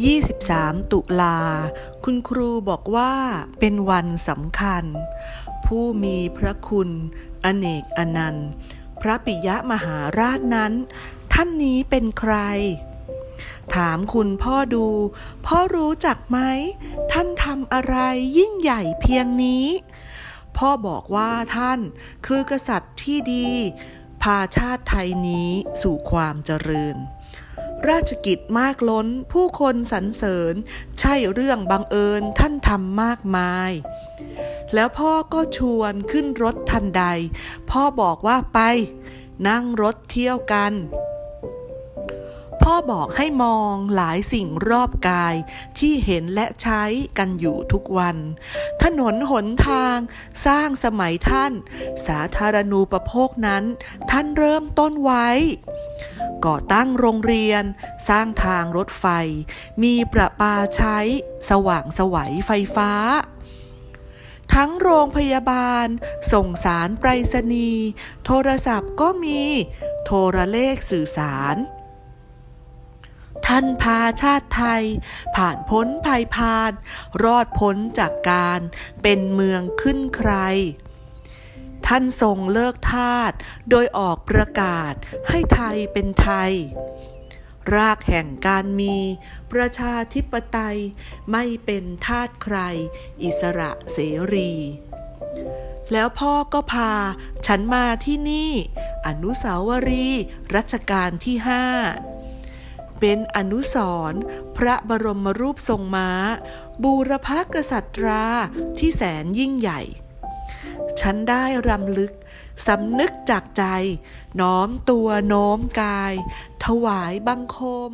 23 ตุลา คุณครูบอกว่าเป็นวันสำคัญ ผู้มีพระคุณ อเนกอนันต์ พระปิยมหาราชนั้น ท่านนี้เป็นใคร ถามคุณพ่อดู พ่อรู้จักไหม ท่านทำอะไรยิ่งใหญ่เพียงนี้ พ่อบอกว่าท่านคือกษัตริย์ที่ดี พาชาติไทยนี้สู่ความเจริญ ราชกิจมากล้น ผู้คนสรรเสริญ ใช่เรื่องบังเอิญท่านทำมากมาย แล้วพ่อก็ชวนขึ้นรถทันใด พ่อบอกว่าไป นั่งรถเที่ยวกัน พ่อบอกให้มองหลายสิ่งรอบกายที่เห็นและใช้กันอยู่ทุกวัน ถนนหนทางสร้างสมัยท่าน สาธารณูปโภคนั้น ท่านเริ่มต้นไว้ ก่อตั้งโรงเรียน สร้างทางรถไฟ มีประปาใช้ สว่างสวัยไฟฟ้า ทั้งโรงพยาบาล ส่งสารไปรษณีย์โทรศัพท์ก็มี โทรเลขสื่อสารท่านพาชาติไทย ผ่านพ้นภัยพาน รอดพ้นจากการเป็นเมืองขึ้นใคร ท่านทรงเลิกทาสโดยออกประกาศให้ไทยเป็นไทย รากแห่งการมีประชาธิปไตยไม่เป็นทาสใคร อิสระเสรี แล้วพ่อก็พาฉันมาที่นี่ อนุสาวรีย์รัชกาลที่ห้าเป็นอนุสรณ์พระบรมรูปทรงม้า บูรพกษัตราที่แสนยิ่งใหญ่ ฉันได้รำลึกสำนึกจากใจ น้อมตัวโน้มกาย ถวายบังคม